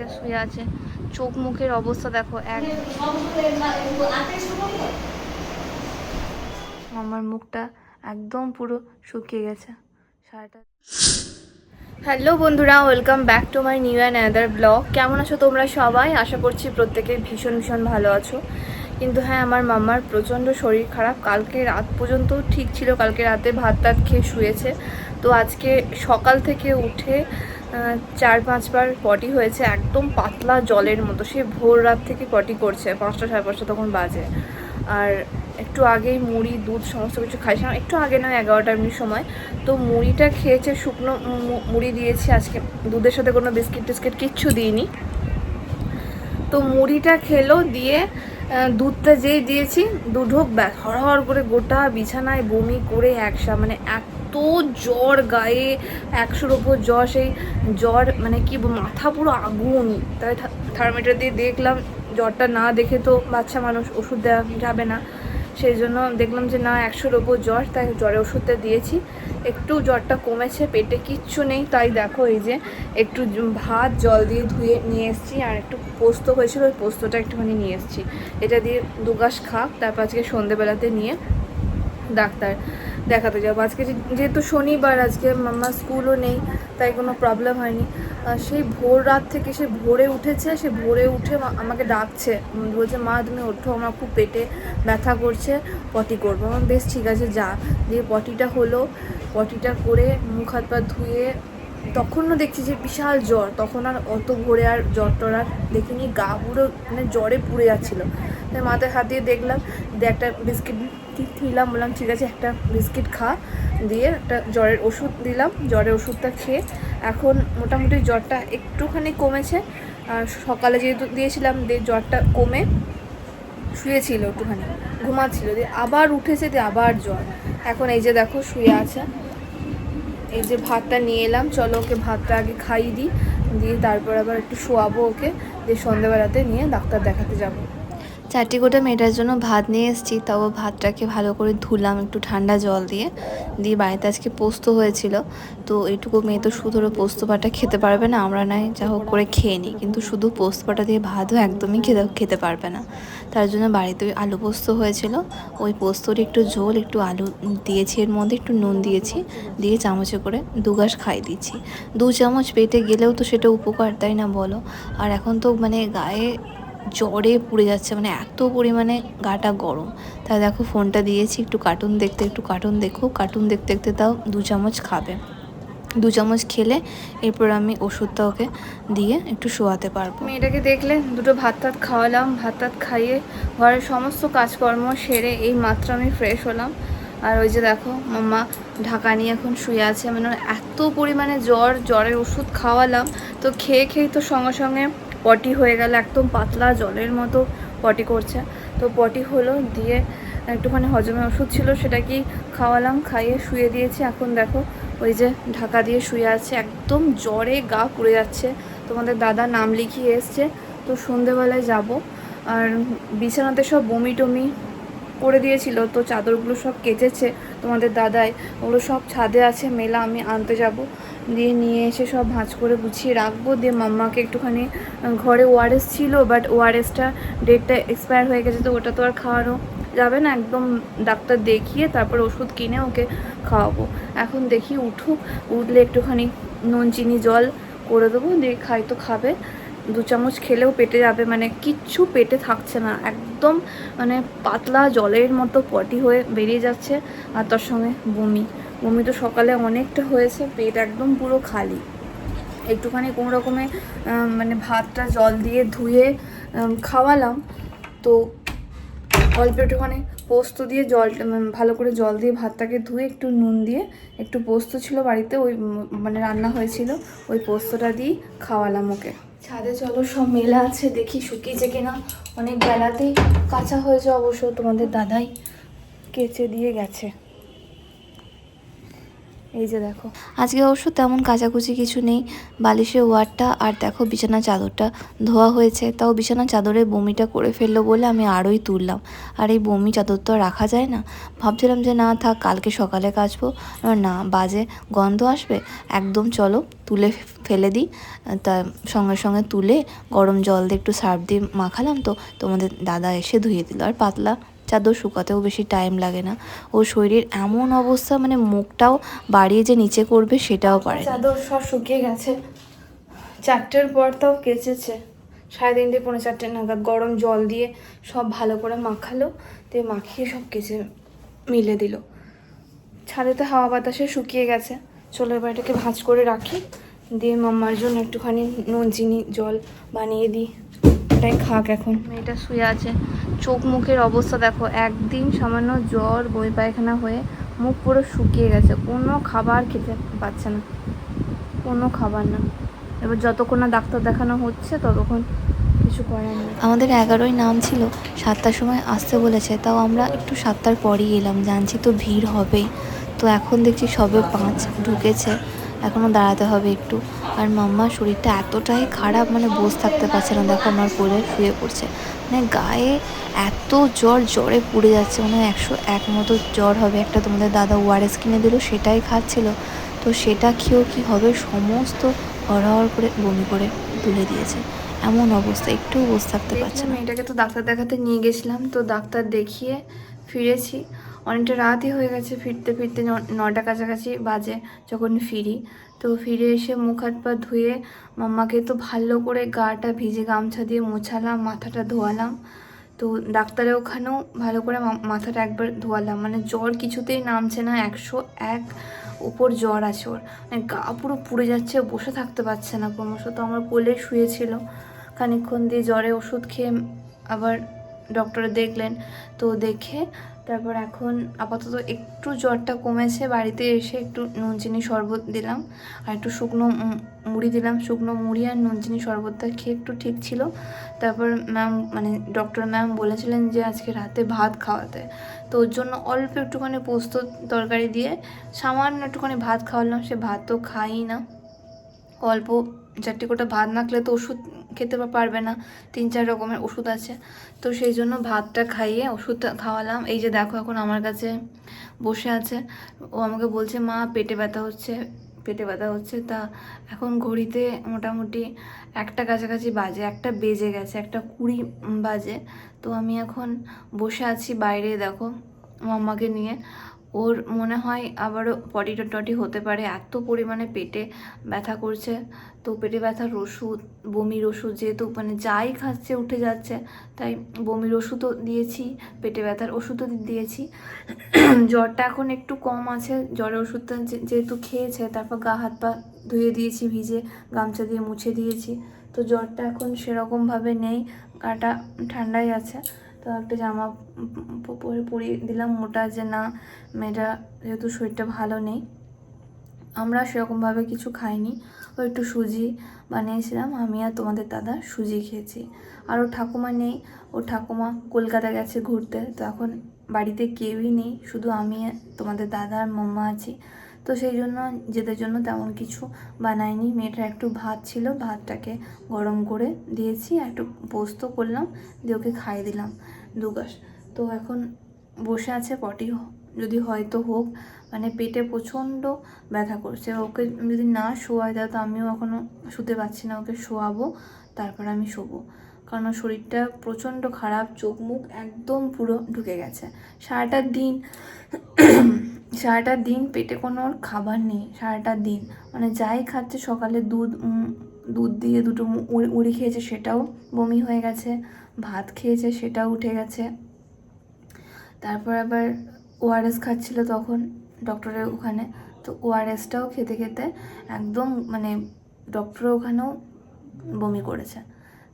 মেয়েটা শুয়ে আছে। চোখ মুখের অবস্থা দেখো এক। আমার মুখটা একদম পুরো শুকিয়ে গেছে। সারাটা হ্যালো বন্ধুরা, welcome back to my new and another blog. কেমন আছো তোমরা সবাই? আশা করছি প্রত্যেকে ভীষণ ভীষণ ভালো আছো। কিন্তু হ্যাঁ আমার মামার প্রচণ্ড শরীর খারাপ। কালকে রাত পর্যন্ত ঠিক ছিল, কালকে রাতে ভাত টাত খেয়ে শুয়েছে। তো আজকে সকাল থেকে উঠে চার পাঁচবার পটি হয়েছে, একদম পাতলা জলের মতো। সে ভোর রাত থেকে পটি করছে, পাঁচটা সাড়ে পাঁচটা তখন বাজে। আর একটু আগেই মুড়ি, দুধ, সমস্ত কিছু খাইছিলাম একটু আগে নয় এগারোটা এমনি সময়। তো মুড়িটা খেয়েছে, শুকনো মুড়ি দিয়েছি আজকে। দুধের সাথে কোনো বিস্কিট টিস্কিট কিচ্ছু দিইনি। তো মুড়িটা খেলো, দিয়ে দুধটা যেই দিয়েছি দু ঢোক ব্যাস হড়হড় করে গোটা বিছানায় বমি করে একসা মানে এত জ্বর গায়ে, একশোর ওপর জ্বর, সেই জ্বর মানে কি মাথা পুরো আগুন। তাই থার্মোমিটার দিয়ে দেখলাম, জ্বরটা না দেখে তো বাচ্চা মানুষ ওষুধ দেওয়া যাবে না। সেই জন্য দেখলাম যে না, একশোর ওপর জ্বর, তাই জ্বরের ওষুধটা দিয়েছি। একটু জ্বরটা কমেছে, পেটে কিচ্ছু নেই। তাই দেখো এই যে, একটু ভাত জল দিয়ে ধুয়ে নিয়ে এসেছি, আর একটু পোস্ত হয়েছিল, ওই পোস্তটা একটুখানি নিয়ে এসেছি। এটা দিয়ে দুগাস খাক, তারপর আজকে সন্ধেবেলাতে নিয়ে ডাক্তার দেখাতে যাব। আজকে যেহেতু শনিবার, আজকে মামা স্কুলও নেই, তাই কোনো প্রবলেম হয়নি। সেই ভোর রাত থেকে সে ভোরে উঠেছে, সে ভোরে উঠে আমাকে ডাকছে। বলছে, মা, তুমি ওঠো, আমার খুব পেটে ব্যথা করছে, পটি করব। আমার বেশ, ঠিক আছে, যা। দিয়ে পটিটা হলো, পটিটা করে মুখ হাত পা ধুয়ে তখনও দেখছি যে বিশাল জ্বর। তখন আর অত ভোরে আর জ্বর টর আর দেখিনি, গা পুরো মানে জ্বরে পুড়ে যাচ্ছিল। তাই মাথায় হাত দিয়ে দেখলাম, দিয়ে একটা বিস্কিট দিলাম, বললাম, ঠিক আছে, একটা বিস্কিট খা। দিয়ে একটা জ্বরের ওষুধ দিলাম, জ্বরের ওষুধটা খেয়ে এখন মোটামুটি জ্বরটা একটুখানি কমেছে। আর সকালে যেহেতু দিয়েছিলাম, দিয়ে জ্বরটা কমে শুয়েছিল একটুখানি, ঘুমাচ্ছিল, দিয়ে আবার উঠেছে, দিয়ে আবার জ্বর। এখন এই যে দেখো, শুয়ে আছে। এই যে ভাতটা নিয়ে এলাম, চলো ওকে ভাতটা আগে খাইয়ে দিই, দিয়ে তারপর আবার একটু শোয়াবো ওকে, দিয়ে সন্ধ্যেবেলাতে নিয়ে ডাক্তার দেখাতে যাব। চারটি গোটা মেয়েটার জন্য ভাত নিয়ে এসেছি, তাও ভাতটাকে ভালো করে ধুলাম একটু ঠান্ডা জল দিয়ে। দিয়ে বাড়িতে আজকে পোস্ত হয়েছিল, তো এইটুকু মেয়ে তো শুধু পোস্ত বাটা খেতে পারবে না, আমরা নাই যা হোক করে খেয়ে নিই, কিন্তু শুধু পোস্ত বাটা দিয়ে ভাতও একদমই খেতে খেতে পারবে না। তার জন্য বাড়িতে ওই আলু পোস্ত হয়েছিল, ওই পোস্তর একটু ঝোল, একটু আলু দিয়েছি, এর মধ্যে একটু নুন দিয়েছি, দিয়ে চামচে করে দু গাছ খাই দিচ্ছি। দু চামচ পেটে গেলেও তো সেটা উপকার, তাই না বলো? আর এখন তো মানে গায়ে জ্বরে পুড়ে যাচ্ছে মানে এত পরিমাণে গাটা গরম। তাই দেখো, ফোনটা দিয়েছি, একটু কার্টুন দেখতে, একটু কার্টুন দেখো। কার্টুন দেখতে দেখতে তাও দু চামচ খাবে। দু চামচ খেলে এরপর আমি ওষুধটা ওকে দিয়ে একটু শোয়াতে পারব। মেয়েটাকে দেখলে দুটো ভাত টাত খাওয়ালাম, ভাত টাত খাইয়ে ঘরের সমস্ত কাজকর্ম সেরে এই মাত্র আমি ফ্রেশ হলাম। আর ওই যে দেখো, মাম্মা ঢাকা নিয়ে এখন শুয়ে আছে। মানে এত পরিমাণে জ্বর, জ্বরের ওষুধ খাওয়ালাম। তো খেয়ে খেয়ে তো সঙ্গে সঙ্গে পটি হয়ে গেল একদম পাতলা জলের মতো পটি করছে। তো পটি হলো দিয়ে একটুখানি হজমের ওষুধ ছিল, সেটা কি খাওয়ালাম, খাইয়ে শুয়ে দিয়েছি। এখন দেখো, ওই যে ঢাকা দিয়ে শুয়ে আছে, একদম জ্বরে গা পুড়ে যাচ্ছে। তোমাদের দাদা নাম লিখিয়ে এসছে, তো সন্ধেবেলায় যাব। আর বিছানাতে সব বমি টমি করে দিয়েছিল, তো চাদরগুলো সব কেচেছে তোমাদের দাদাই। ওগুলো সব ছাদে আছে, মেলা আমি আনতে যাব। দিয়ে নিয়ে এসে সব ভাঁজ করে গুছিয়ে রাখব। দিয়ে মাম্মাকে একটুখানি ঘরে ওআরএস ছিল বাট ওআরএসটা ডেটটা এক্সপায়ার হয়ে গেছে, তো ওটা তো আর খাওয়ানো যাবে না। একদম ডাক্তার দেখিয়ে তারপর ওষুধ কিনে ওকে খাওয়াবো। এখন দেখি উঠুক উঠলে একটুখানি নুন, চিনি, জল করে দেবো, দিয়ে খাই তো খাবে। দু চামচ খেলেও পেটে যাবে মানে কিচ্ছু পেটে থাকছে না। একদম মানে পাতলা জলের মতো পটি হয়ে বেরিয়ে যাচ্ছে, আর তার সঙ্গে বমি। বমি তো সকালে অনেকটা হয়েছে, পেট একদম পুরো খালি। একটুখানি কোনো রকমে মানে ভাতটা জল দিয়ে ধুয়ে খাওয়ালাম। তো অল্প একটুখানি পোস্ত দিয়ে জলটা ভালো করে জল দিয়ে ভাতটাকে ধুয়ে একটু নুন দিয়ে, একটু পোস্ত ছিল বাড়িতে, ওই মানে রান্না হয়েছিল, ওই পোস্তটা দিয়ে খাওয়ালাম ওকে। ছাদে চলো, সব মেলা আছে, দেখি শুকিয়েছে কিনা। অনেক বেলাতেই কাঁচা হয়েছে অবশ্য, তোমাদের দাদাই কেচে দিয়ে গেছে। এই যে দেখো। আজকে অবশ্য তেমন কাচাকুচি কিছু নেই। বালিশের ওয়ারটা আর দেখো বিছানা চাদরটা ধোয়া হয়েছে। তাও বিছানা চাদরে বমিটা করে ফেলল বলে আমি আরোই তুললাম। আর এই বমি চাদর তো রাখা যায় না। ভাবছিলাম যে না থাক, কালকে সকালে কাচবো। না, বাজে গন্ধ আসবে। একদম চলো তুলে ফেলে দিই। তা সঙ্গে সঙ্গে তুলে গরম জল দিয়ে একটু সার্ফ দিয়ে মাখালাম তো তোমাদের দাদা এসে ধুয়ে দিল। আর পাতলা চাদর শুকাতেও বেশি টাইম লাগে না। ও শরীরের এমন অবস্থা মানে মুখটাও বাড়িয়ে যে নিচে করবে সেটাও পারে চাদর সব শুকিয়ে গেছে। চারটের পর তাও কেচেছে। সাড়ে তিনটে পৌনে চারটে নাগাদ গরম জল দিয়ে সব ভালো করে মাখালো, দিয়ে মাখিয়ে সব কেচে মিলে দিল। ছাদেতে হাওয়া বাতাসে শুকিয়ে গেছে। চলো এবার এটাকে ভাঁজ করে রাখি। দিয়ে মাম্মার জন্য একটুখানি নুন, চিনি, জল বানিয়ে দিই। এটাই খাক এখন। মেয়েটা শুয়ে আছে। চোখ মুখের অবস্থা দেখো একদিন সামান্য জ্বর বই পায়খানা হয়ে মুখ পুরো শুকিয়ে গেছে। কোনো খাবার খেতে পাচ্ছে না। কোনো খাবার না। এবার যতক্ষণ না ডাক্তার দেখানো হচ্ছে ততক্ষণ কিছু করার নেই। আমাদের এগারোই নাম ছিল সাতটার সময় আসতে বলেছে তাও আমরা একটু সাতটার পরেই এলাম। জানছি তো ভিড় হবেই। তো এখন দেখছি সবে পাঁচ ঢুকেছে। এখনও দাঁড়াতে হবে একটু। আর মাম্মার শরীরটা এতটাই খারাপ মানে বসে থাকতে পারছে না। দেখো আমার কোলে শুয়ে পড়ছে। মানে গায়ে এত জ্বর জ্বরে পুড়ে যাচ্ছে। মানে একশো এক মতো জ্বর হবে। একটা তোমাদের দাদা ওয়ারেস কিনে দিল সেটাই খাচ্ছিল। তো সেটা খেয়েও কি হবে? সমস্ত হরহর করে বমি করে তুলে দিয়েছে। এমন অবস্থা একটুও বসে থাকতে পারছে না। এটাকে তো ডাক্তার দেখাতে নিয়ে গেছিলাম। তো ডাক্তার দেখিয়ে ফিরেছি। অনেকটা রাতই হয়ে গেছে ফিরতে ফিরতে নটা কাছাকাছি বাজে যখন ফিরি। তো ফিরে এসে মুখ হাত পা ধুয়ে মাম্মাকে তো ভালো করে গাটা ভিজে গামছা দিয়ে মোছালাম, মাথাটা ধোয়ালাম। তো ডাক্তারের ওখানেও ভালো করে মাথাটা একবার ধোয়ালাম। মানে জ্বর কিছুতেই নামছে না, একশো এক উপর জ্বর আছে ওর। মানে গা পুরো পুড়ে যাচ্ছে, বসে থাকতে পারছে না ক্রমশ। তো আমার কোলে শুয়েছিল। খানিকক্ষণ দিয়ে জ্বরে ওষুধ খেয়ে আবার ডক্টর দেখলেন। তো দেখে তারপর এখন আপাতত একটু জ্বরটা কমেছে, বাড়িতে এসে একটু নুন চিনি শরবত দিলাম আর একটু শুকনো মুড়ি দিলাম। শুকনো মুড়ি আর নুন চিনি শরবতটা খেয়ে একটু ঠিক ছিল। তারপর ম্যাম মানে ডক্টর ম্যাম বলেছিলেন যে আজকে রাতে ভাত খাওয়াতে। তো ওর জন্য অল্প একটুখানি পোস্ত তরকারি দিয়ে সামান্য একটুখানি ভাত খাওয়ালাম। সে ভাত তো খাই না। অল্প চারটে কোটা ভাত না খেলে তো ওষুধ খেতে পারবে না। তিন চার রকমের ওষুধ আছে। তো সেই জন্য ভাতটা খাইয়ে ওষুধটা খাওয়ালাম। এই যে দেখো এখন আমার কাছে বসে আছে। ও আমাকে বলছে, মা, পেটে ব্যথা হচ্ছে, পেটে ব্যথা হচ্ছে। তা এখন ঘড়িতে মোটামুটি একটা কাছাকাছি বাজে, একটা বেজে গেছে, একটা কুড়ি বাজে। তো আমি এখন বসে আছি বাইরে, দেখো। মাম্মাকে নিয়ে। ওর মনে হয় আবারও পটি টটি হতে পারে। এত পরিমাণে পেটে ব্যথা করছে। তো পেটে ব্যথার ওষুধ, বমির ওষুধ যেহেতু মানে যাই খাচ্ছে, উঠে যাচ্ছে, তাই বমির ওষুধও দিয়েছি, পেটে ব্যথার ওষুধও দিয়েছি। জ্বরটা এখন একটু কম আছে। জ্বরের ওষুধটা যেহেতু খেয়েছে, তারপর গা, হাত, পা ধুয়ে দিয়েছি, ভিজে, গামছা দিয়ে মুছে দিয়েছি। তো জ্বরটা এখন সেরকমভাবে নেই। গাটা ঠান্ডাই আছে। তো একটা জামা পরে পরিয়ে দিলাম। মোটা যে না, মেয়েটা যেহেতু শরীরটা ভালো নেই, আমরা সেরকমভাবে কিছু খাইনি। ও একটু সুজি বানিয়েছিলাম, আমি আর তোমাদের দাদা সুজি খেয়েছি। আর ও ঠাকুমা নেই ও ঠাকুমা কলকাতা গেছে ঘুরতে। তো এখন বাড়িতে কেউই নেই, শুধু আমি, তোমাদের দাদা আর মাম্মা আছি। তো সেই জন্য যেদের জন্য তেমন কিছু বানাইনি। মেয়েটার একটু ভাত ছিল, ভাতটাকে গরম করে দিয়েছি একটু পোস্ত করলাম, দিয়ে ওকে খাইয়ে দিলাম দুগাস তো এখন বসে আছে পটি, যদি হয়তো হোক। মানে পেটে প্রচণ্ড ব্যথা করছে। ওকে যদি না শোয়াই দেয় তো আমিও এখনও শুতে পারছি না। ওকে শোয়াবো, তারপর আমি শোবো। কারণ শরীরটা প্রচণ্ড খারাপ, চোখ মুখ একদম পুরো ঢুকে গেছে। সারাটা দিন সারাটা দিন পেটে কোনো ওর খাবার নেই, সারাটা দিন। মানে যাই খাচ্ছে, সকালে দুধ দুধ দিয়ে দুটো উড়ি- খেয়েছে সেটাও বমি হয়ে গেছে, ভাত খেয়েছে সেটাও উঠে গেছে। তারপর আবার ওআরএস খাচ্ছিল তখন ডক্টরের ওখানে। তো ওআরএসটাও খেতে খেতে একদম মানে ডক্টরের ওখানেও বমি করেছে।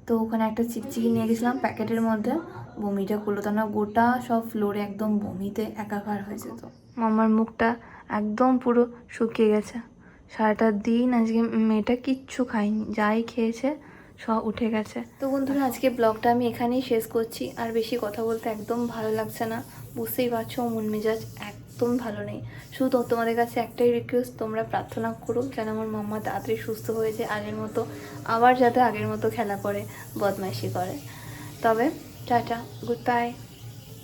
তো ওখানে একটা চিকচিকি নিয়ে গেছিলাম প্যাকেটের মধ্যে। বমিটা করল তা না গোটা সব ফ্লোরে একদম বমিতে একাকার হয়ে যেত। মামার মুখটা একদম পুরো শুকিয়ে গেছে। সারাটা দিন আজকে মেয়েটা কিচ্ছু খায়নি যাই খেয়েছে সব উঠে গেছে। তো বন্ধুরা আজকে ব্লগটা আমি এখানেই শেষ করছি। আর বেশি কথা বলতে একদম ভালো লাগছে না। বুঝতেই পারছ মন মেজাজ একদম ভালো নেই। শুধু তোমাদের কাছে একটাই রিকোয়েস্ট তোমরা প্রার্থনা করো যেন আমার মাম্মা তাড়াতাড়ি সুস্থ হয়ে যায় আগের মতো আবার যাতে আগের মতো খেলা করে বদমাইশি করে। তবে টাটা গুড বাই